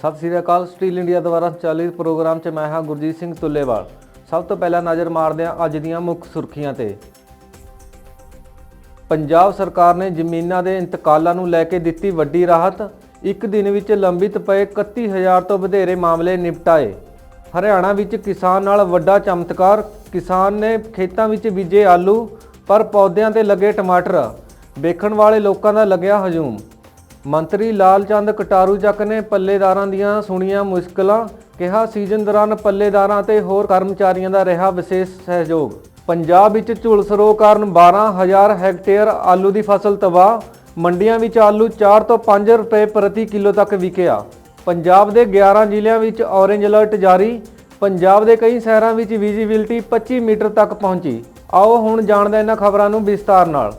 ਸਤਿ ਸ੍ਰੀ ਅਕਾਲ, steel India ਦੁਆਰਾ ਸੰਚਾਲਿਤ programme 'ਚ ਮੈਂ ਹਾਂ ਗੁਰਜੀਤ ਸਿੰਘ ਤੁੱਲੇਵਾਲ। ਸਭ ਤੋਂ ਪਹਿਲਾਂ ਨਜ਼ਰ ਮਾਰਦੇ ਹਾਂ ਅੱਜ ਦੀਆਂ ਮੁੱਖ ਸੁਰਖੀਆਂ ਤੇ। ਪੰਜਾਬ ਸਰਕਾਰ ਨੇ ਜ਼ਮੀਨਾਂ ਦੇ ਇੰਤਕਾਲਾਂ ਨੂੰ ਲੈ ਕੇ ਦਿੱਤੀ ਵੱਡੀ ਰਾਹਤ। ਇੱਕ ਦਿਨ ਵਿੱਚ ਲੰਬਿਤ ਪਏ 31000 ਤੋਂ ਵਧੇਰੇ ਮਾਮਲੇ ਨਿਪਟਾਏ। ਹਰਿਆਣਾ ਵਿੱਚ ਕਿਸਾਨ ਨਾਲ ਵੱਡਾ ਚਮਤਕਾਰ। ਕਿਸਾਨ ਨੇ ਖੇਤਾਂ ਵਿੱਚ ਬੀਜੇ ਆਲੂ, ਪਰ ਪੌਦਿਆਂ ਤੇ ਲੱਗੇ ਟਮਾਟਰ। ਵੇਖਣ ਵਾਲੇ ਲੋਕਾਂ ਦਾ ਲੱਗਿਆ ਹਜੂਮ। ਮੰਤਰੀ ਲਾਲਚੰਦ ਕਟਾਰੂ ਚੱਕ ਨੇ ਪੱਲੇਦਾਰਾਂ ਦੀਆਂ ਸੁਣੀਆਂ ਮੁਸ਼ਕਲਾਂ ਕਿਹਾ, ਸੀਜ਼ਨ ਦੌਰਾਨ ਪੱਲੇਦਾਰਾਂ ਤੇ ਹੋਰ ਕਰਮਚਾਰੀਆਂ ਦਾ ਰਿਹਾ ਵਿਸ਼ੇਸ਼ ਸਹਿਯੋਗ। ਪੰਜਾਬ ਵਿੱਚ ਝੁਲਸ ਰੋਗ ਕਾਰਨ 12000 ਹੈਕਟੇਅਰ ਆਲੂ ਦੀ ਫਸਲ ਤਬਾਹ, ਮੰਡੀਆਂ ਵਿੱਚ ਆਲੂ 4 ਤੋਂ 5 ਰੁਪਏ ਪ੍ਰਤੀ ਕਿਲੋ ਤੱਕ ਵਿਕਿਆ। ਪੰਜਾਬ ਦੇ 11 ਜ਼ਿਲ੍ਹਿਆਂ ਵਿੱਚ ਔਰੇਂਜ ਅਲਰਟ ਜਾਰੀ, ਪੰਜਾਬ ਦੇ ਕਈ ਸ਼ਹਿਰਾਂ ਵਿੱਚ ਵਿਜ਼ਿਬਿਲਟੀ 25 ਮੀਟਰ ਤੱਕ ਪਹੁੰਚੀ। ਆਓ ਹੁਣ ਜਾਣਦੇ ਇਹਨਾਂ ਖਬਰਾਂ ਨੂੰ ਵਿਸਤਾਰ ਨਾਲ।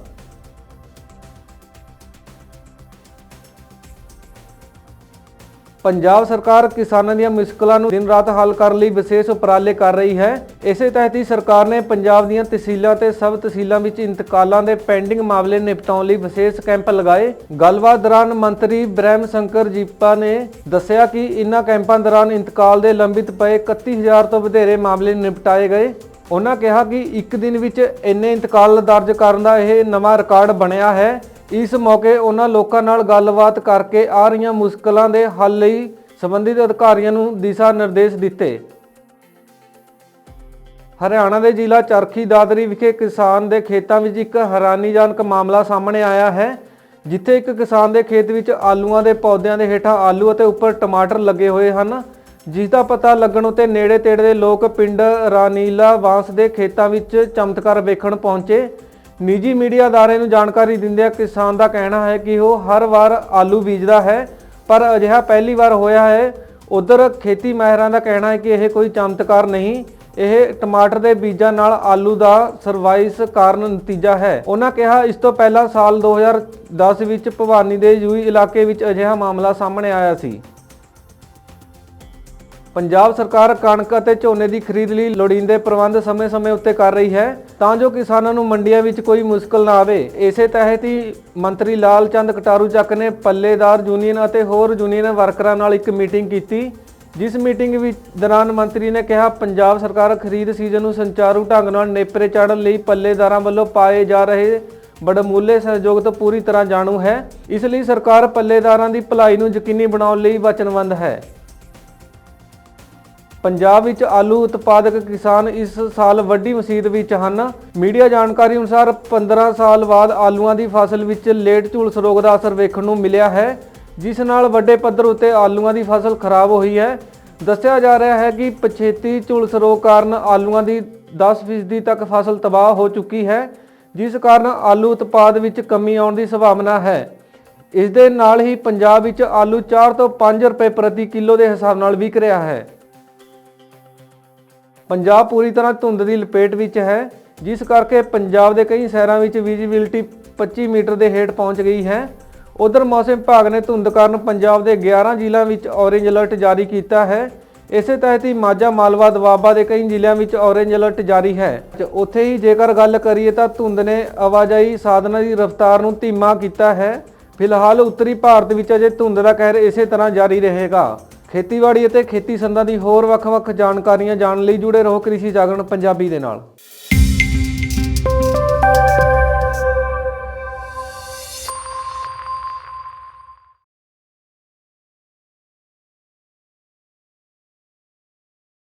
ਪੰਜਾਬ ਸਰਕਾਰ ਕਿਸਾਨਾਂ ਦੀਆਂ ਮੁਸ਼ਕਲਾਂ ਨੂੰ ਦਿਨ ਰਾਤ ਹੱਲ ਕਰਨ ਲਈ ਵਿਸ਼ੇਸ਼ ਉਪਰਾਲੇ ਕਰ ਰਹੀ ਹੈ। ਇਸੇ ਤਹਿਤ ਹੀ ਸਰਕਾਰ ਨੇ ਪੰਜਾਬ ਦੀਆਂ ਤਹਿਸੀਲਾਂ ਤੇ ਸਬ ਤਹਿਸੀਲਾਂ ਵਿੱਚ ਇੰਤਕਾਲਾਂ ਦੇ ਪੈਂਡਿੰਗ ਮਾਮਲੇ ਨਿਪਟਾਉਣ ਲਈ ਵਿਸ਼ੇਸ਼ ਕੈਂਪ ਲਗਾਏ। ਗੱਲਬਾਤ ਦੌਰਾਨ ਮੰਤਰੀ ਬ੍ਰਹਮ ਸ਼ੰਕਰ ਜੀਪਾ ਨੇ ਦੱਸਿਆ ਕਿ ਇਨ੍ਹਾਂ ਕੈਂਪਾਂ ਦੌਰਾਨ ਇੰਤਕਾਲ ਦੇ ਲੰਬਿਤ ਪਏ 31000 ਤੋਂ ਵਧੇਰੇ ਮਾਮਲੇ ਨਿਪਟਾਏ ਗਏ। ਉਹਨਾਂ ਕਿਹਾ ਕਿ ਇੱਕ ਦਿਨ ਵਿੱਚ ਇੰਨੇ ਇੰਤਕਾਲ ਦਰਜ ਕਰਨ ਦਾ ਇਹ ਨਵਾਂ ਰਿਕਾਰਡ ਬਣਿਆ ਹੈ। ਇਸ ਮੌਕੇ ਉਹਨਾਂ ਲੋਕਾਂ ਨਾਲ ਗੱਲਬਾਤ ਕਰਕੇ ਆ ਰਹੀਆਂ ਮੁਸ਼ਕਲਾਂ ਦੇ ਹੱਲ ਲਈ ਸੰਬੰਧਿਤ ਅਧਿਕਾਰੀਆਂ ਨੂੰ ਦਿਸ਼ਾ ਨਿਰਦੇਸ਼ ਦਿੱਤੇ। ਹਰਿਆਣਾ ਦੇ ਜ਼ਿਲ੍ਹਾ ਚਰਖੀ ਦਾਦਰੀ ਵਿਖੇ ਕਿਸਾਨ ਦੇ ਖੇਤਾਂ ਵਿੱਚ ਇੱਕ ਹੈਰਾਨੀਜਨਕ ਮਾਮਲਾ ਸਾਹਮਣੇ ਆਇਆ ਹੈ, ਜਿੱਥੇ ਇੱਕ ਕਿਸਾਨ ਦੇ ਖੇਤ ਵਿੱਚ ਆਲੂਆਂ ਦੇ ਪੌਦਿਆਂ ਦੇ ਹੇਠਾਂ ਆਲੂ ਅਤੇ ਉੱਪਰ ਟਮਾਟਰ ਲੱਗੇ ਹੋਏ ਹਨ, ਜਿਸ ਦਾ ਪਤਾ ਲੱਗਣ ਉਤੇ ਨੇੜੇ ਤੇੜੇ ਦੇ ਲੋਕ ਪਿੰਡ ਰਾਨੀਲਾ ਵਾਂਸ ਦੇ ਖੇਤਾਂ ਵਿੱਚ ਚਮਤਕਾਰ ਵੇਖਣ ਪਹੁੰਚੇ। ਨਿੱਜੀ ਮੀਡੀਆ ਅਦਾਰੇ ਨੂੰ ਜਾਣਕਾਰੀ ਦਿੰਦਿਆਂ ਕਿਸਾਨ ਦਾ ਕਹਿਣਾ ਹੈ ਕਿ ਉਹ ਹਰ ਵਾਰ ਆਲੂ ਬੀਜਦਾ ਹੈ, ਪਰ ਅਜਿਹਾ ਪਹਿਲੀ ਵਾਰ ਹੋਇਆ ਹੈ। ਉਧਰ ਖੇਤੀ ਮਾਹਿਰਾਂ ਦਾ ਕਹਿਣਾ ਹੈ ਕਿ ਇਹ ਕੋਈ ਚਮਤਕਾਰ ਨਹੀਂ, ਇਹ ਟਮਾਟਰ ਦੇ ਬੀਜਾਂ ਨਾਲ ਆਲੂ ਦਾ ਸਰਵਾਈਸ ਕਾਰਨ ਨਤੀਜਾ ਹੈ। ਉਹਨਾਂ ਕਿਹਾ, ਇਸ ਤੋਂ ਪਹਿਲਾਂ ਸਾਲ 2010 ਵਿੱਚ ਭਵਾਨੀ ਦੇ ਯੂਈ ਇਲਾਕੇ ਵਿੱਚ ਅਜਿਹਾ ਮਾਮਲਾ ਸਾਹਮਣੇ ਆਇਆ ਸੀ। ਪੰਜਾਬ ਸਰਕਾਰ ਕਣਕ ਅਤੇ ਝੋਨੇ ਦੀ ਖਰੀਦ ਲਈ ਲੋੜੀਂਦੇ ਪ੍ਰਬੰਧ ਸਮੇਂ-ਸਮੇਂ ਉੱਤੇ ਕਰ ਰਹੀ ਹੈ, ਤਾਂ ਜੋ ਕਿਸਾਨਾਂ ਨੂੰ ਮੰਡੀਆਂ ਵਿੱਚ ਕੋਈ ਮੁਸ਼ਕਲ ਨਾ ਆਵੇ। ਇਸੇ ਤਹਿਤ ਹੀ ਮੰਤਰੀ ਲਾਲ ਚੰਦ ਕਟਾਰੂ ਚੱਕ ਨੇ ਪੱਲੇਦਾਰ ਯੂਨੀਅਨ ਅਤੇ ਹੋਰ ਯੂਨੀਅਨ ਵਰਕਰਾਂ ਨਾਲ ਇੱਕ ਮੀਟਿੰਗ ਕੀਤੀ। ਜਿਸ ਮੀਟਿੰਗ ਵਿੱਚ ਦੌਰਾਨ ਮੰਤਰੀ ਨੇ ਕਿਹਾ, ਪੰਜਾਬ ਸਰਕਾਰ ਖਰੀਦ ਸੀਜ਼ਨ ਨੂੰ ਸੰਚਾਰੂ ਢੰਗ ਨਾਲ ਨੇਪਰੇ ਚਾੜਨ ਲਈ ਪੱਲੇਦਾਰਾਂ ਵੱਲੋਂ ਪਾਏ ਜਾ ਰਹੇ ਬੜਮੁੱਲੇ ਸਹਿਯੋਗ ਤੋਂ ਪੂਰੀ ਤਰ੍ਹਾਂ ਜਾਣੂ ਹੈ। ਇਸ ਲਈ ਸਰਕਾਰ ਪੱਲੇਦਾਰਾਂ ਦੀ ਭਲਾਈ ਨੂੰ ਯਕੀਨੀ ਬਣਾਉਣ ਲਈ ਵਚਨਬੱਧ ਹੈ। ਪੰਜਾਬ ਵਿੱਚ ਆਲੂ ਉਤਪਾਦਕ ਕਿਸਾਨ ਇਸ ਸਾਲ ਵੱਡੀ ਮਸੀਤ ਵਿੱਚ ਹਨ। ਮੀਡੀਆ ਜਾਣਕਾਰੀ ਅਨੁਸਾਰ 15 ਸਾਲ ਬਾਅਦ ਆਲੂਆਂ ਦੀ ਫਸਲ ਵਿੱਚ ਲੇਟ ਝੁਲਸ ਰੋਗ ਦਾ ਅਸਰ ਵੇਖਣ ਨੂੰ ਮਿਲਿਆ ਹੈ, ਜਿਸ ਨਾਲ ਵੱਡੇ ਪੱਧਰ ਉੱਤੇ ਆਲੂਆਂ ਦੀ ਫਸਲ ਖਰਾਬ ਹੋਈ ਹੈ। ਦੱਸਿਆ ਜਾ ਰਿਹਾ ਹੈ ਕਿ ਪਛੇਤੀ ਝੁਲਸ ਰੋਗ ਕਾਰਨ ਆਲੂਆਂ ਦੀ 10% ਤੱਕ ਫਸਲ ਤਬਾਹ ਹੋ ਚੁੱਕੀ ਹੈ, ਜਿਸ ਕਾਰਨ ਆਲੂ ਉਤਪਾਦ ਵਿੱਚ ਕਮੀ ਆਉਣ ਦੀ ਸੰਭਾਵਨਾ ਹੈ। ਇਸ ਦੇ ਨਾਲ ਹੀ ਪੰਜਾਬ ਵਿੱਚ ਆਲੂ 4 ਤੋਂ 5 ਰੁਪਏ ਪ੍ਰਤੀ ਕਿਲੋ ਦੇ ਹਿਸਾਬ ਨਾਲ ਵਿਕ ਰਿਹਾ ਹੈ। ਪੰਜਾਬ ਪੂਰੀ ਤਰ੍ਹਾਂ ਧੁੰਦ ਦੀ ਲਪੇਟ ਵਿੱਚ ਹੈ, ਜਿਸ ਕਰਕੇ ਪੰਜਾਬ ਦੇ ਕਈ ਸ਼ਹਿਰਾਂ ਵਿੱਚ ਵਿਜੀਬਿਲਟੀ 25 ਮੀਟਰ ਦੇ ਹੇਠ ਪਹੁੰਚ ਗਈ ਹੈ। ਉਧਰ ਮੌਸਮ ਵਿਭਾਗ ਨੇ ਧੁੰਦ ਕਾਰਨ ਪੰਜਾਬ ਦੇ 11 ਜ਼ਿਲ੍ਹਿਆਂ ਵਿੱਚ ਔਰੇਂਜ ਅਲਰਟ ਜਾਰੀ ਕੀਤਾ ਹੈ। ਇਸੇ ਤਹਿਤ ਹੀ ਮਾਝਾ, ਮਾਲਵਾ, ਦਵਾਬਾ ਦੇ ਕਈ ਜ਼ਿਲ੍ਹਿਆਂ ਵਿੱਚ ਔਰੇਂਜ ਅਲਰਟ ਜਾਰੀ ਹੈ। ਉੱਥੇ ਹੀ ਜੇਕਰ ਗੱਲ ਕਰੀਏ ਤਾਂ ਧੁੰਦ ਨੇ ਆਵਾਜਾਈ ਸਾਧਨਾਂ ਦੀ ਰਫ਼ਤਾਰ ਨੂੰ ਧੀਮਾ ਕੀਤਾ ਹੈ। ਫਿਲਹਾਲ ਉੱਤਰੀ ਭਾਰਤ ਵਿੱਚ ਅਜੇ ਧੁੰਦ ਦਾ ਕਹਿਰ ਇਸੇ ਤਰ੍ਹਾਂ ਜਾਰੀ ਰਹੇਗਾ। ਖੇਤੀਬਾੜੀ ਅਤੇ ਖੇਤੀ ਸੰਦਾਂ ਦੀ ਹੋਰ ਵੱਖ-ਵੱਖ ਜਾਣਕਾਰੀਆਂ ਜਾਣ ਲਈ ਜੁੜੇ ਰਹੋ ਕ੍ਰਿਸ਼ੀ ਜਾਗਰਣ ਪੰਜਾਬੀ ਦੇ ਨਾਲ।